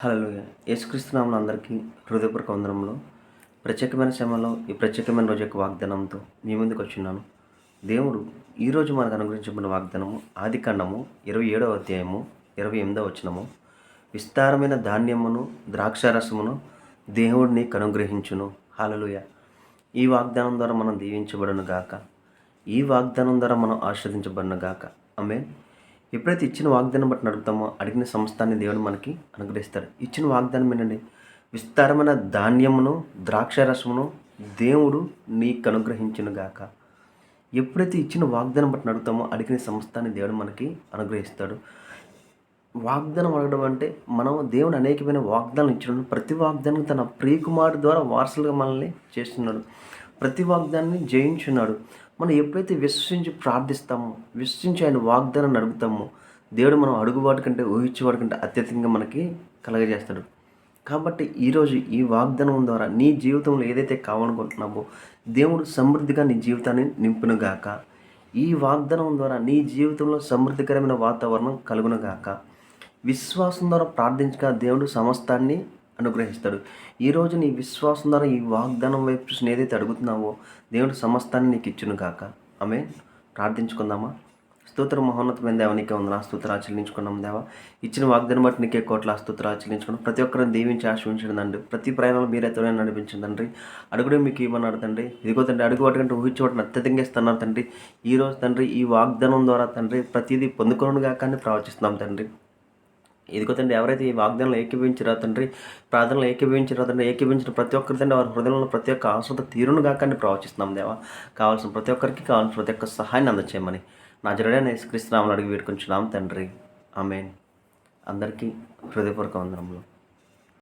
Hello యేసుక్రీస్తునామలు అందరికీ హృదయపూర్వక వందనంలో ప్రత్యేకమైన శ్రమలో ఈ ప్రత్యేకమైన రోజు యొక్క వాగ్దానంతో మీ ముందుకు వచ్చిన్నాను. దేవుడు ఈరోజు మనకు అనుగ్రహించబడిన వాగ్దానము ఆది కాండము ఇరవై ఏడవ అధ్యాయము ఇరవై ఎనిమిదవ వచనము. విస్తారమైన ధాన్యమును ద్రాక్షారసమును దేవుడు నీకు అనుగ్రహించును హాలలుయ ఈ వాగ్దానం ద్వారా మనం దీవించబడను గాక ఈ వాగ్దానం ద్వారా మనం ఆస్వాదించబడను గాక ఆమె ఎప్పుడైతే ఇచ్చిన వాగ్దానం బట్టి నడుపుతామో అడిగిన సంస్థాన్ని దేవుడు మనకి అనుగ్రహిస్తాడు. ఇచ్చిన వాగ్దానం ఏంటండి విస్తారమైన ధాన్యమును ద్రాక్షారసమును దేవుడు నీకు అనుగ్రహించును గాక. ఎప్పుడైతే ఇచ్చిన వాగ్దానం బట్టి నడుపుతామో అడిగిన సంస్థాన్ని దేవుడు మనకి అనుగ్రహిస్తాడు. వాగ్దానం అడగడం అంటే మనం దేవుడు అనేకమైన వాగ్దానం ఇచ్చినాడు ప్రతి వాగ్దానం తన ప్రియకుమారుడు ద్వారా వారసులుగా మనల్ని చేస్తున్నాడు. ప్రతి వాగ్దానాన్ని జయించున్నాడు. మనం ఎప్పుడైతే విశ్వసించి ప్రార్థిస్తామో విశ్వసించి ఆయన వాగ్దానం అడుగుతామో దేవుడు మనం అడుగువాటి కంటే ఊహించేవాడి కంటే అత్యధికంగా మనకి కలగజేస్తాడు. కాబట్టి ఈరోజు ఈ వాగ్దానం ద్వారా నీ జీవితంలో ఏదైతే కావాలనుకుంటున్నావో దేవుడు సమృద్ధిగా నీ జీవితాన్ని నింపునుగాక. ఈ వాగ్దానం ద్వారా నీ జీవితంలో సమృద్ధికరమైన వాతావరణం కలుగునుగాక. విశ్వాసం ద్వారా ప్రార్థించగా దేవుడు సమస్తాన్ని అనుగ్రహిస్తాడు. ఈరోజు నీ విశ్వాసం ద్వారా ఈ వాగ్దానం వైపు చూసి ఏదైతే అడుగుతున్నావో దేవుడు సమస్తాన్ని నీకు ఇచ్చును కాక ఆమె ప్రార్థించుకుందామా? స్తోత్ర మహోన్నతమైన దేవనికే ఉంది నా స్తోత్ర ఆచరించుకున్నాం దేవా. ఇచ్చిన వాగ్దానం బట్టి నీకే కోట్ల స్తోత్ర ఆచరించుకున్నాం. ప్రతి ఒక్కరిని దీవించి ఆశ్రయించండి ప్రతి ప్రయాణాలు మీరే తోనే నడిపించండి అడుగుడే మీకు ఇవ్వన్నారు తండ్రి. ఇదిగో తండ్రి అడుగు వాటి కంటే ఊహించబడిన అత్యధికంగా ఇస్తున్నారు తండ్రి. ఈ రోజు తండ్రి ఈ వాగ్దానం ద్వారా తండ్రి ప్రతిదీ పొందుకోనుగా కానీ ప్రవచిస్తున్నాం తండ్రి. ఇదిగో తండ్రి ఎవరైతే ఈ వాగ్దానంలో ఏకీభవించారో తండ్రి ప్రార్థనలో ఏకీభవించారో తండ్రి ఏకీభవించిన ప్రతి ఒక్కరి తండ్రి వారి హృదయంలో ప్రతి ఒక్క ఆశ్రత తీరును కాకని ప్రవచిస్తున్నాం దేవా. కావాల్సిన ప్రతి ఒక్కరికి కావాల్సిన ప్రతి ఒక్క సహాయాన్ని అందచేయమని నా జరుడైన యేసుక్రీస్తునామలు అడిగి వేడుకుంటున్నాం తండ్రి. ఆమెన్. అందరికీ హృదయపూర్వక వందనములు.